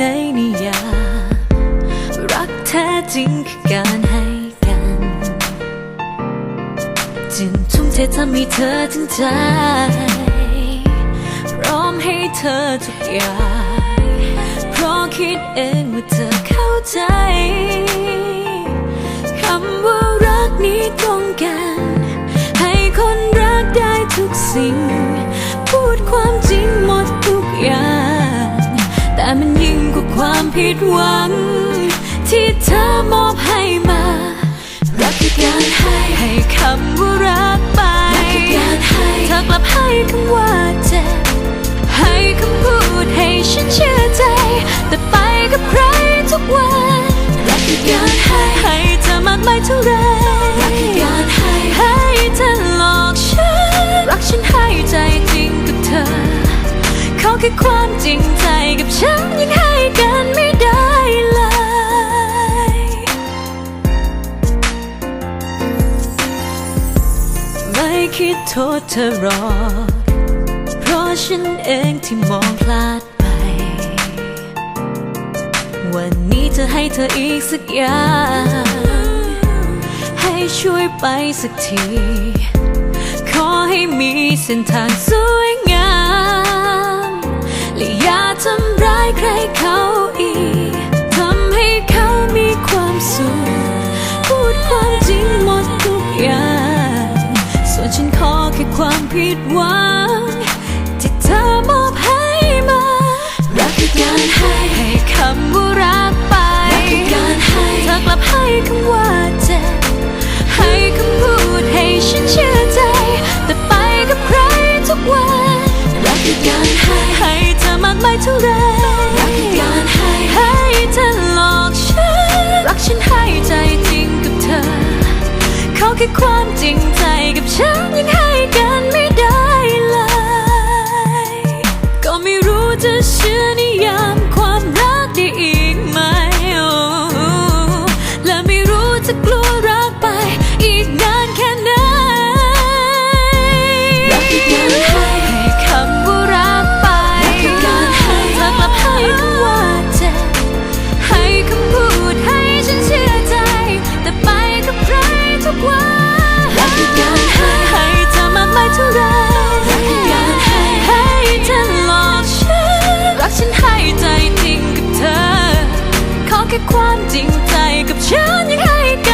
ในนิยามรักแท้จริงคือการให้กัน จึงทุ่มเททำให้เธอถึงใจ พร้อมให้เธอทุกอย่าง เพราะคิดเองว่าเธอเข้าใจคำว่ารักนี้ตรงกัน ให้คนรักได้ทุกสิ่ง ความผิดหวัง ที่เธอมอบให้มา รักคือการให้ให้คำว่ารักไปเธอกลับให้คำว่าเจ็บให้คำพูดให้ฉันเชื่อใจ แต่ไปกับใครทุกวันรักคือการให้ให้เธอมากมายเท่าไรรักคือการให้ให้เธอหลอกฉันรักฉันให้ใจจริงกับเธอขอแค่ความจริงใจกับฉันยังให้กัน คิดโทษเธอหรอก เพราะฉันเองที่มองพลาดไป วันนี้จะให้เธออีกสักอย่าง ให้ช่วยไปสักที ขอให้มีเส้นทางสวย ผิดหวังที่เธอมอบให้มา รักคือการให้ให้คำว่ารักไปการให้เธอกลับให้คำว่าเจ็บให้คำพูดให้ฉันเชื่อใจ แต่ไปกับใครทุกวันรักคือการให้ให้เธอมากมายเท่าไรรักคือการให้ให้เธอหลอกฉันรักฉันให้ใจจริงกับเธอขอแค่ความจริงใจกับฉันยังให้ ฉันให้ใจจริงกับเธอ ขอแค่ความจริงใจกับฉันยังให้กัน